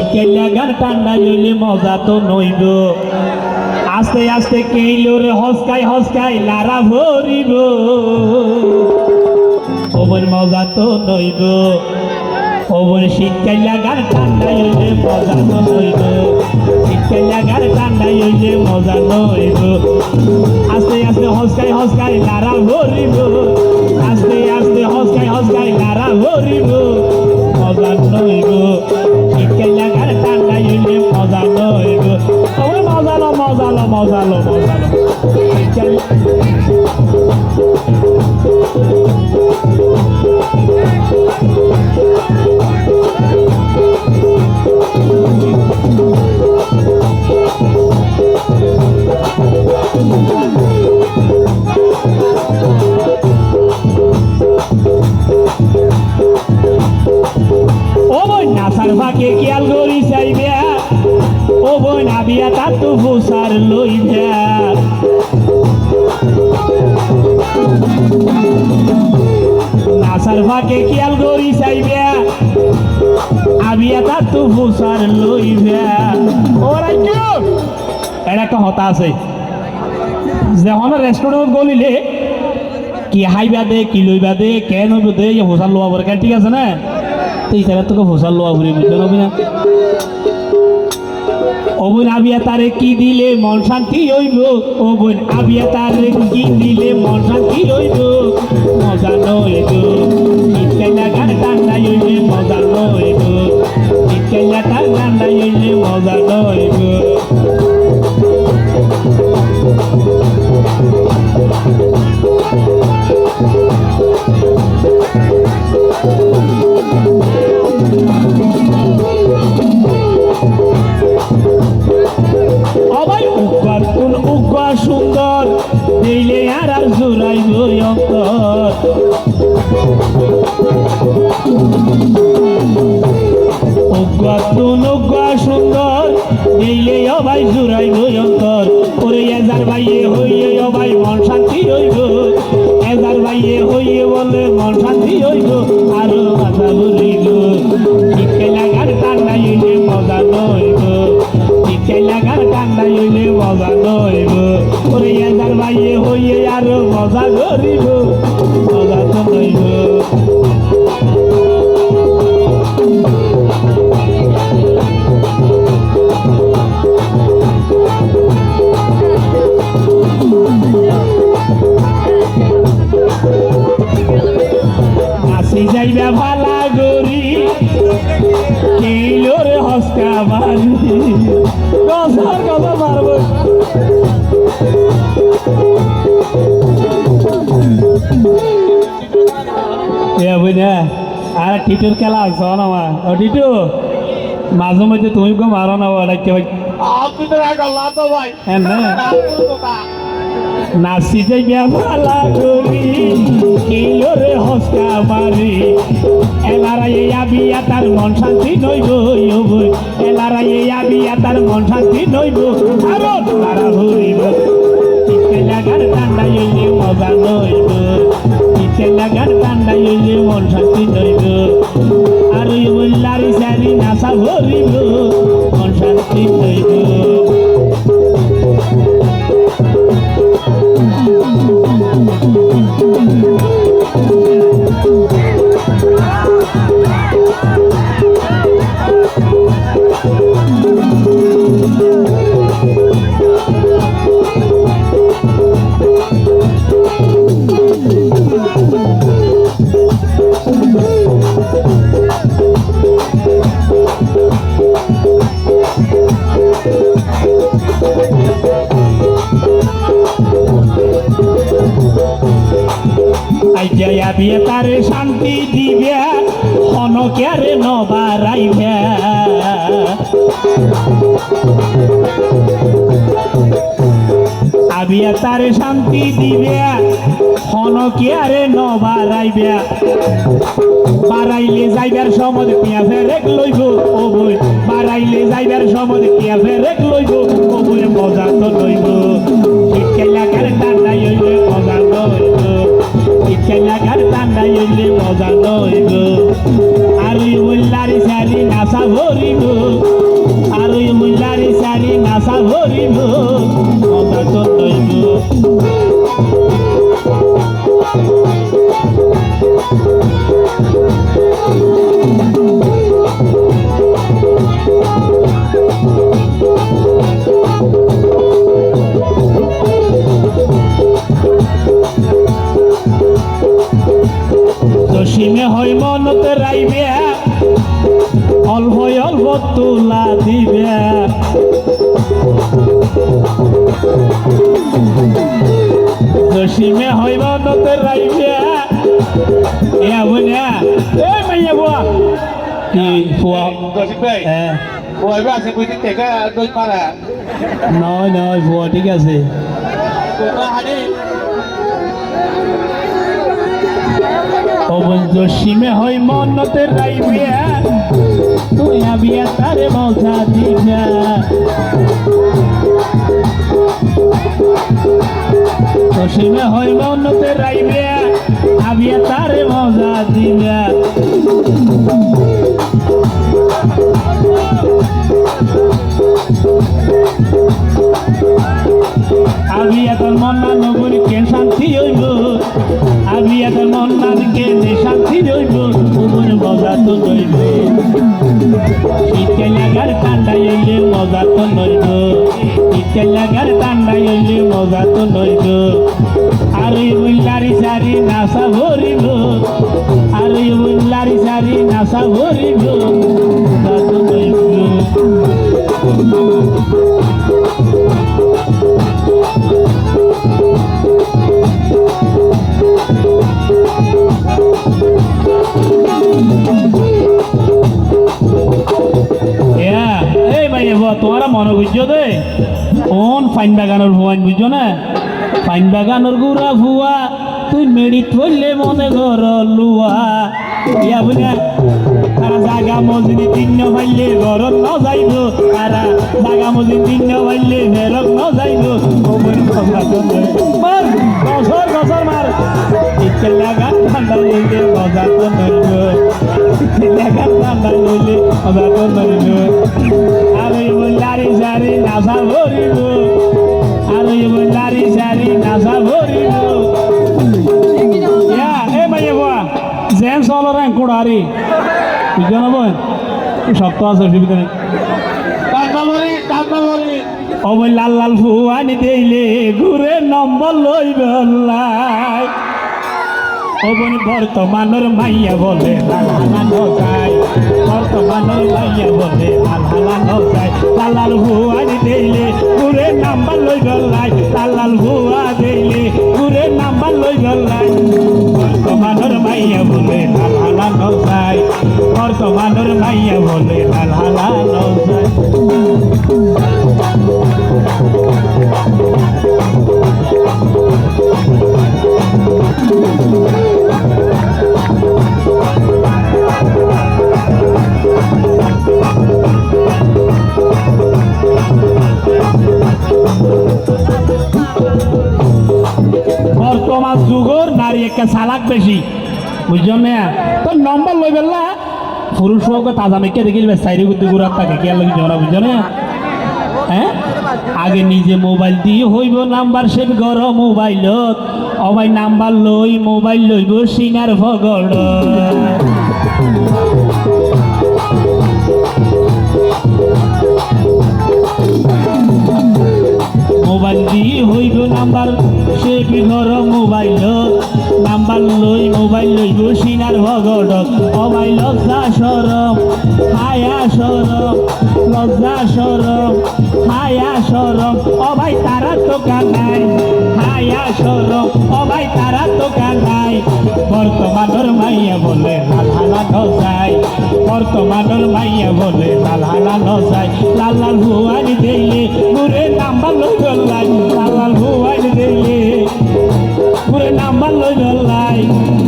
শীতকাল লাগার ঠান্ডা হইলে মজা তো নইব। আস্তে আস্তে কেইলোর হসকাই হসকাই লারা ভরিব। ওবর মজা তো নইব। ওবর শীতকাল লাগার ঠান্ডা হইলে মজা তো নইব। শীতকাল লাগার ঠান্ডা হইলে মজা নইব। আস্তে আস্তে হসকাই হসকাই লারা ভরিব। আস্তে আস্তে হসকাই হসকাই লারা ভরিব। ভুসার লইবে নাসার ফাঁকে কিয়াল গরি চাইবে আবিয়া তার তো ভুসার লইবে ওরা কি এটা একটা হতা আছে। যখন রেস্টুরেন্ট গলিলে কি হাইবা দে, কি লইবা দে, কেন দে ভোসার লোয়া বরকার ঠিক আছে না? তো এই তোকে ভোসার লোয়া বলে বুঝতে পারবি না? ও বোন আবিয়া তারে কি দিলে মন শান্তি হইব ও বোন আবিয়া তারে কি দিলে মন শান্তি হইব মজা নইব শীতকাইলা গান ঠান্ডা হইলে মজা নইব শীতকাইলা তার ঠান্ডা হইলে মজা নইব জোড়াই অন্তর ওরে এজার বাইয়ে হইয়ে অবাই, মন শান্তি হইব এজার বাইয়ে হইয়ে বলে, মন শান্তি হইব আর মাথা বলিব শীতকে লাগার ঠান্ডা হইলে মজা নইব। শীতকে লাগার ঠান্ডা হইলে মজা নইব। ওরে এজার বাইয়ে হইয়ে আর মজা করিব টিটুর খেলা আছে না ও টিটু মাঝে মধ্যে তুমি গো মারো না ওটা কে আপনি তো এক আল্লাহ তো ভাই নাচি তার মন শান্তি নইব আবিয়া তার মন শান্তি নইব হইলে মজা নইব ইচ্ছে লাগার হইলে মন শান্তি নইব আর বললারি সারি নাচা ভরিব তারে শান্তি দিবে। হনকেরে নবারাইবে বাড়াইলে যাইবার সময় পিয়া ফেরেক লইব, ও বই। বাড়াইলে যাইবার সময় পিয়া ফেরেক লইব, ও মজা তো লইব। শীতকাল লাগার ঠান্ডা হইলে মজা লইব শীতকাল লাগার ঠান্ডা হইলে মজা লইব আর বললারি সারি নাচা ভরিব। নাচা ভরিব মজা তো লইব তোলা দিবে। দশিমে হয় মনতে রাইবে। এ বুঝা এ। মাইয়া বুয়া। কি ফুয়া দশিক হ্যাঁ। আছে দুই পারা নয় নয় ফুয়া ঠিক আছে। তোমরা হানি দশিমে হয় মনতে রাইবে। হয় মনতে রাইবে আবিয়া তারে মজা দিবে। আমি এখন মন্না নগরী কে শান্তি হইব আমি এখন মন্নার কে শান্তি হইব উপরে মজা তো নইব শীতে লাগার ঠান্ডা হইলে মজা তো নইব শীতে লাগার ঠান্ডা হইলে মজা তো নইব ফাইন বাগানোর ভুয়ান বুঝছ না? ফাইন বাগানোর গুড়া ভুয়া, তুই মেডিত পড়লে মনে ঘর লুয়া। ইয়া বুঝা তারা জাগা মজুরি তিন্ন পাইলে ঘরত ন যাইব তারা জাগা মজুরি তিন্ন পাইলে ঘেরত ন যাইব। মার বছর বছর মার। ইচ্ছে লাগা ঠান্ডা ইচ্ছে লাগা ঠান্ডা লইলে মজা তো নইব আর ওই লারি সারি নাসা ভরিব আর ওই লারি সারি নাসা ভরিব ইয়া এ মাইয়া বুয়া জেন সলরা কুড়ারি বুঝছ না বোন সপ্তাহ আছে অসুবিধা নেই অবৈ লাল লাল ফুয়ানি দেইলে ঘুরে নম্বর লই অবনি বর্তমানের মাইয়া বলে, লাল হালানো যায় বর্তমানের মাইয়া বলে, লাল হালানো যায় লাল লাল ফুয়ানি দেইলে ঘুরে নাম্বার লই বেলাই লাল লাল ফুয়া দেইলে ঘুরে নাম্বার লই বেলাই বর্তমানের মাইয়া বলে, লাল হালানো যায় বর্তমানের মাইয়া বলে, লাল হালানো হোক তাজা মেকে দেখিল সাইরে গুদি গুড়ার থাকে কে লাগি জনা বুঝছ না? হ্যাঁ? আগে নিজে মোবাইল দিয়ে হইব নাম্বার সেভ কর মোবাইলত। অবাই নাম্বার লই, মোবাইল লইব সিনার ভগড় মোবাইল দিয়ে হইব নাম্বার সেভ ঘর মোবাইল নাম্বার লই, মোবাইল লইব সিনার ভগড় অবাই লজ্জা সরম হায়া সরম, লজ্জা সরম হায়া সরম। অবাই তারা তো কানাই হায়া সরম। অবাই তারা তো কানাই বর্তমানের মাইয়া বলে লাল হালানো যায় বর্তমানের মাইয়া বলে লাল হালানো যায় লাল লাল ভুয়ানি দিলে ঘুরে নাম্বার লই লাল লাল ভুয়ানি দিলে করে নাম্বার লইল লাই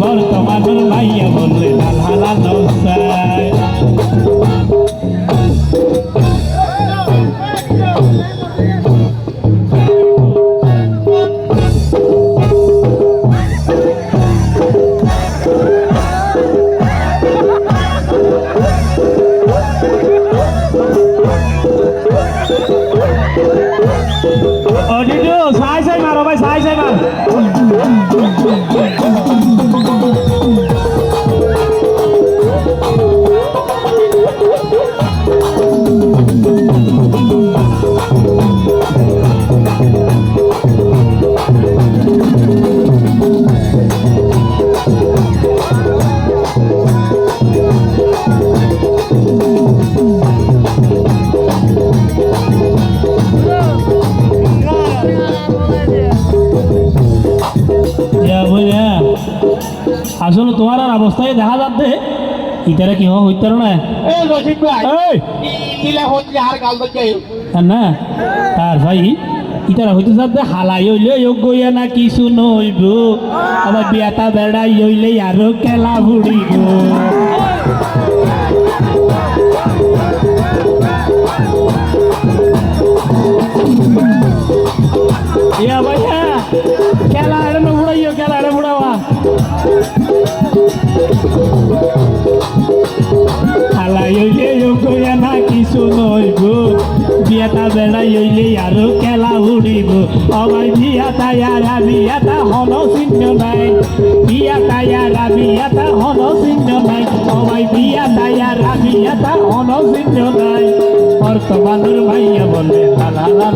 বর্তমান লাইয়া বললে লাল হালা নৌসায় Ở đi đưa, sai sai mà rồi, sai sai mà. Boom, boom, boom. এ তোমার আর অবস্থায় দেখা যাচ্ছে। ইতারা কি তো যাই না? তার ভাই ইতারা হইতে যাচ্ছে হালাই হইলে যোগ্য না কিছু নইব আবার বিয়াটা বেড়াই হইলে আরও খেলা বুড়িব আরও খেলা উড়িব। অবাই বিয়া তায়ারা বিয়াটা হন চিহ্ন নাই। বিয়া তায়ারা বিয়াটা হন চিহ্ন নাই। অবাই বিয়া তায়ারা বিয়াটা হন চিহ্ন নাই। বর্তমানের ভাইয়া বলে লালা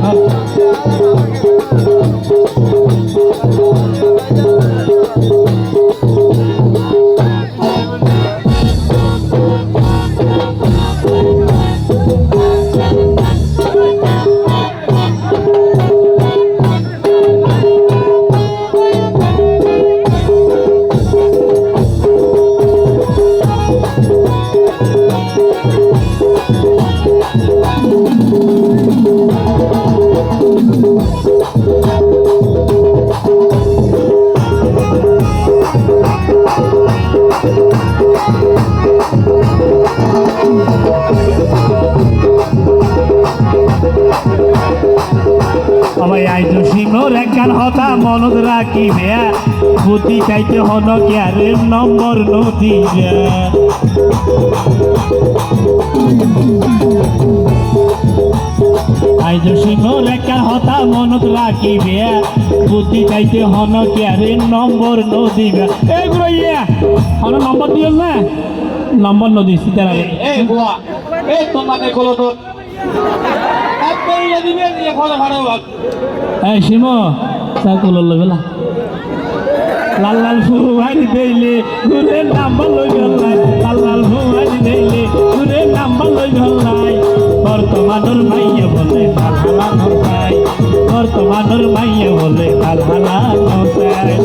বুদ্ধি চাইতে হন কেয়ারে নম্বর নদীবে আইজ সিংহর একখান হতা মনত রাখিবে। বুদ্ধি চাইতে হন কেয়ারে নম্বর নদীবে এইগুলো ইয়ে হন নম্বর দিও না? নম্বর নদী সীতারামে এই বুয়া এই তোমাদের কলো তো লাল লাল ফুয়ারি দেইলে, ঘুরে নাম লই গলাই লাল লাল ফুয়ারি দেইলে, ঘুরে নাম লই গলাই বর্তমানের মাইয়া বলে লাল হালা নসাই বর্তমানের মাইয়া বলে লাল হালা নসাই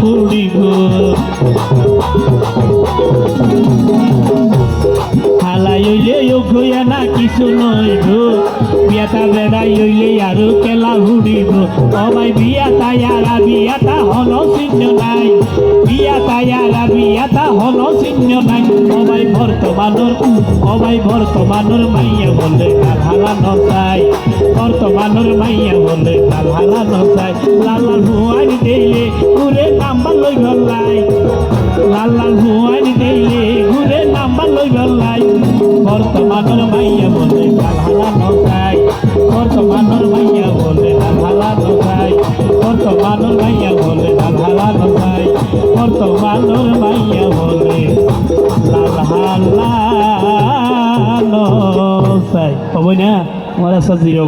খেলা ফুড়িব হালাই হইলে না কিছু নইব বিয়াটা বেড়াই খেলা ফুড়িব সবাই বিয়া তায়ারা বিয়াটা হন চিহ্ন নাই। বিয়া তায়ারা বিয়াটা হন চিহ্ন নাই। সবাই বর্তমানের সবাই বর্তমানের মাইয়া বলে ভালা নচাই বর্তমানের মাইয়া বলে ভালা নচাই লাল লাল ভুয়ানি দেইলে নাম্বার লই লাল লাল ভুয়ানি দেইলে ঘুরে নাম্বার লই গলাই বর্তমানের মাইয়া বলে ভালা নচাই বর্তমানের মাইয়া বলে ভালা নচাই বর্তমানের মাইয়া বলে ভালা নচাই বর্তমানের মাইয়া বলে লাল হালা নচাই হ'ব না আমার আশা জিরো